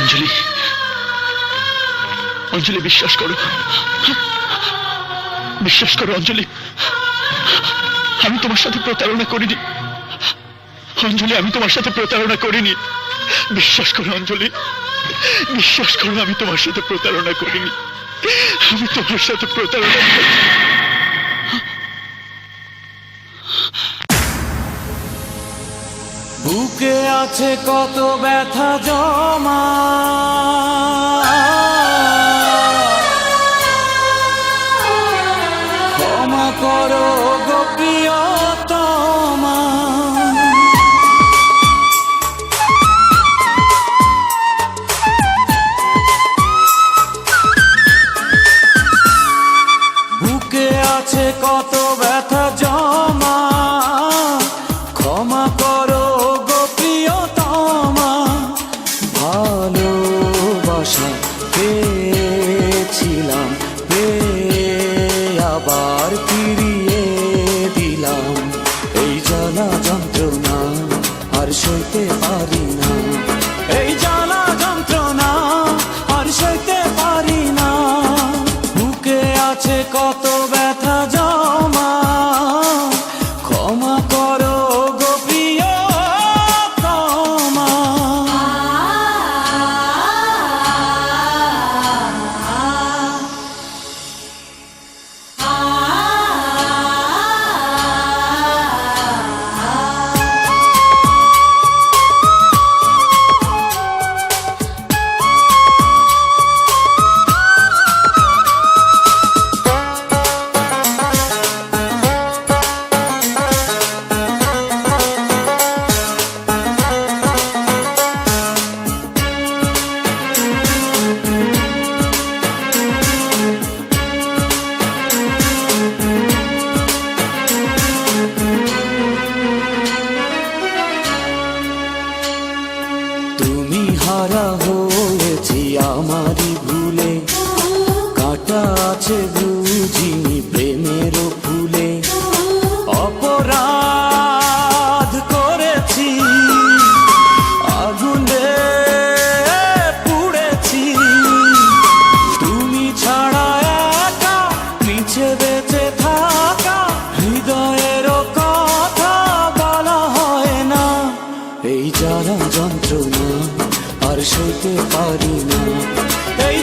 অঞ্জলি। অঞ্জলি, বিশ্বাস করো। বিশ্বাস করো, অঞ্জলি। আমি তোমার সাথে প্রতারণা করিনি। অঞ্জলি, আমি তোমার সাথে প্রতারণা করিনি। বিশ্বাস করো, অঞ্জলি। বিশ্বাস করো, আমি তোমার সাথে প্রতারণা করিনি। আমি তোমার সাথে প্রতারণা করিনি। বুকে আছে কত ব্যথা জমা। ক্ষমা করো গোপিয়তমা বুকে আছে কত ব্যথা জমা। আছে বুঝিনি প্রেমের ফুলে। অপরাধ করেছি, আগুনে পুড়েছি। তুমি ছাড়া একা নিচে বেঁচে থাকা, হৃদয়ের কথা বলা হয় না। এই জ্বালা যন্ত্রণা আর সইতে পারি না। এই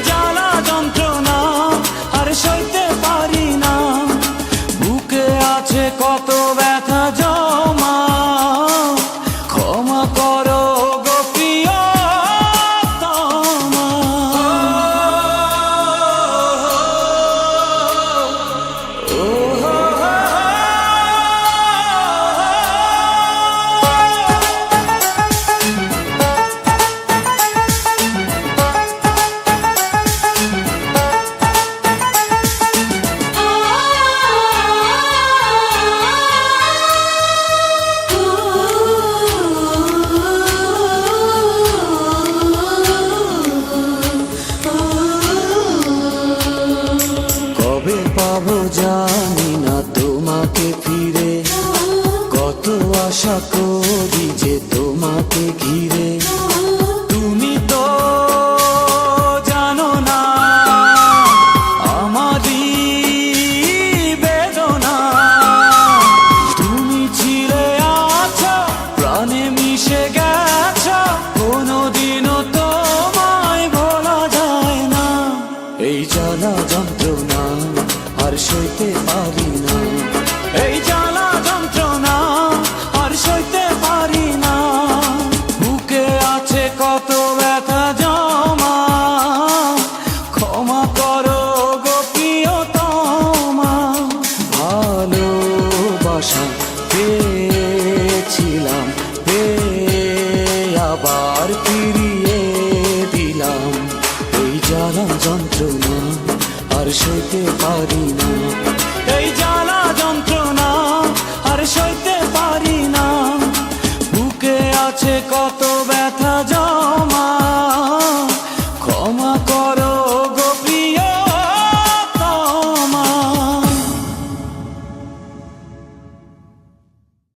জানি না তোমাকে ফিরে। কত আশা করি যে তোমাকে ঘিরে। সইতে পারি না। এই জ্বালা যন্ত্রণা আর সইতে পারি না। বুকে আছে কত ব্যথা জমা। ক্ষমা করো গোপ্রিয়তমা ভালোবাসা পেয়েছিলাম, পেয়ে আবার সইতে পারি না। এই জ্বালা যন্ত্রণা আর সইতে পারি না। বুকে আছে কত ব্যথা